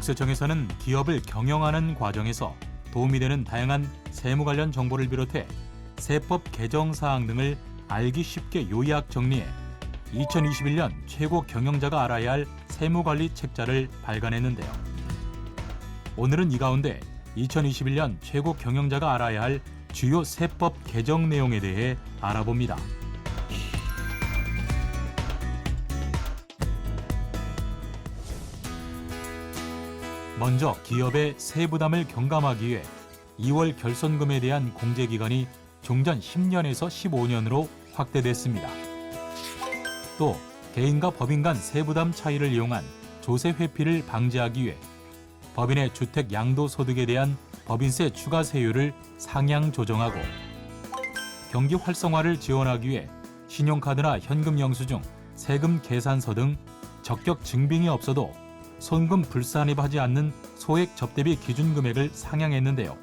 국세청에서는 기업을 경영하는 과정에서 도움이 되는 다양한 세무 관련 정보를 비롯해 세법 개정 사항 등을 알기 쉽게 요약 정리해 2021년 최고 경영자가 알아야 할 세무 관리 책자를 발간했는데요. 오늘은 이 가운데 2021년 최고 경영자가 알아야 할 주요 세법 개정 내용에 대해 알아봅니다. 먼저 기업의 세부담을 경감하기 위해 2월 결손금에 대한 공제 기간이 종전 10년에서 15년으로 확대됐습니다. 또 개인과 법인 간 세부담 차이를 이용한 조세 회피를 방지하기 위해 법인의 주택 양도 소득에 대한 법인세 추가 세율을 상향 조정하고 경기 활성화를 지원하기 위해 신용카드나 현금 영수증, 세금 계산서 등 적격 증빙이 없어도 손금 불산입하지 않는 소액 접대비 기준 금액을 상향했는데요.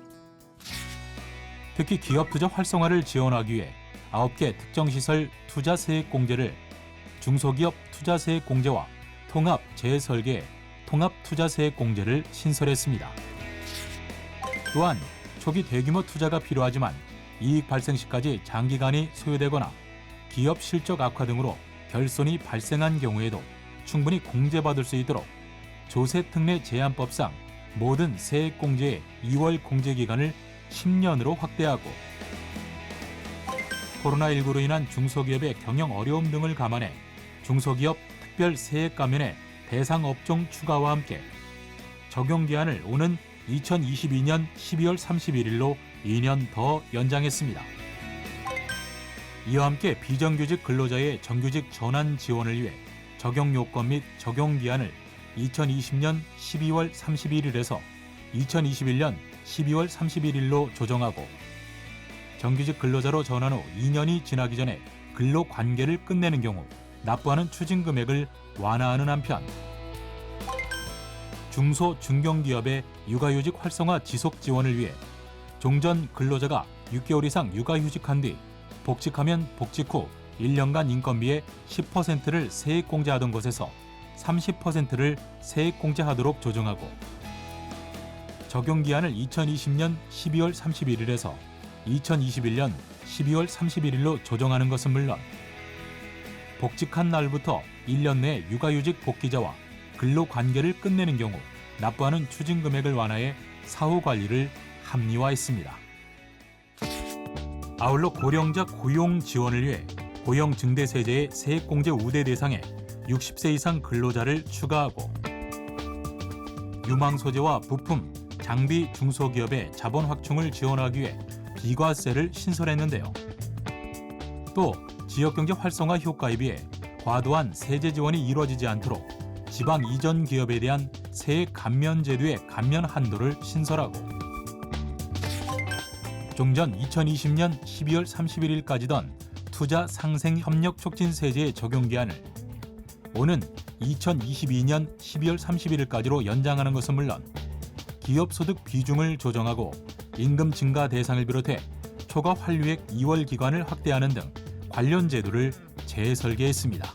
특히 기업 투자 활성화를 지원하기 위해 9개 특정시설 투자 세액 공제를 중소기업 투자 세액 공제와 통합 재설계 통합 투자 세액 공제를 신설했습니다. 또한 초기 대규모 투자가 필요하지만 이익 발생 시까지 장기간이 소요되거나 기업 실적 악화 등으로 결손이 발생한 경우에도 충분히 공제받을 수 있도록 조세특례 제한법상 모든 세액 공제의 2월 공제 기간을 10년으로 확대하고 코로나19로 인한 중소기업의 경영 어려움 등을 감안해 중소기업 특별 세액 감면의 대상 업종 추가와 함께 적용 기한을 오는 2022년 12월 31일로 2년 더 연장했습니다. 이와 함께 비정규직 근로자의 정규직 전환 지원을 위해 적용 요건 및 적용 기한을 2020년 12월 31일에서 2021년 12월 31일로 조정하고 정규직 근로자로 전환 후 2년이 지나기 전에 근로 관계를 끝내는 경우 납부하는 추징 금액을 완화하는 한편 중소 중견기업의 육아휴직 활성화 지속 지원을 위해 종전 근로자가 6개월 이상 육아휴직한 뒤 복직하면 복직 후 1년간 인건비의 10%를 세액 공제하던 곳에서 30%를 세액 공제하도록 조정하고 적용 기한을 2020년 12월 31일에서 2021년 12월 31일로 조정하는 것은 물론 복직한 날부터 1년 내 육아휴직 복귀자와 근로 관계를 끝내는 경우 납부하는 추징 금액을 완화해 사후 관리를 합리화했습니다. 아울러 고령자 고용 지원을 위해 고용 증대 세제의 세액 공제 우대 대상에 60세 이상 근로자를 추가하고 유망 소재와 부품, 장비 중소기업의 자본 확충을 지원하기 위해 비과세를 신설했는데요. 또 지역경제 활성화 효과에 비해 과도한 세제 지원이 이루어지지 않도록 지방 이전 기업에 대한 세액 감면 제도의 감면 한도를 신설하고 종전 2020년 12월 31일까지던 투자 상생 협력 촉진 세제의 적용 기한을 오는 2022년 12월 31일까지로 연장하는 것은 물론 기업 소득 비중을 조정하고 임금 증가 대상을 비롯해 초과 환류액 2월 기간을 확대하는 등 관련 제도를 재설계했습니다.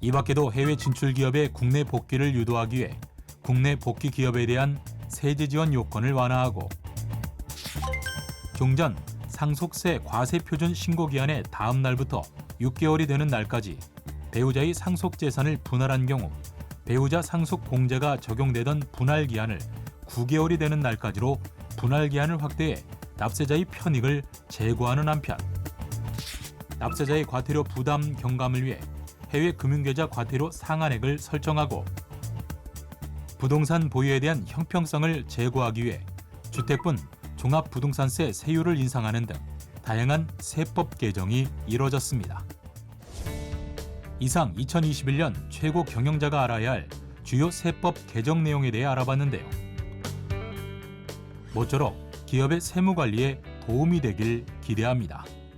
이 밖에도 해외 진출 기업의 국내 복귀를 유도하기 위해 국내 복귀 기업에 대한 세제 지원 요건을 완화하고 종전 상속세 과세 표준 신고 기한의 다음 날부터 6개월이 되는 날까지 배우자의 상속 재산을 분할한 경우 배우자 상속 공제가 적용되던 분할 기한을 9개월이 되는 날까지로 분할 기한을 확대해 납세자의 편익을 제고하는 한편 납세자의 과태료 부담 경감을 위해 해외 금융계좌 과태료 상한액을 설정하고 부동산 보유에 대한 형평성을 제고하기 위해 주택분 종합부동산세 세율을 인상하는 등 다양한 세법 개정이 이뤄졌습니다. 이상 2021년 최고 경영자가 알아야 할 주요 세법 개정 내용에 대해 알아봤는데요. 모쪼록 기업의 세무 관리에 도움이 되길 기대합니다.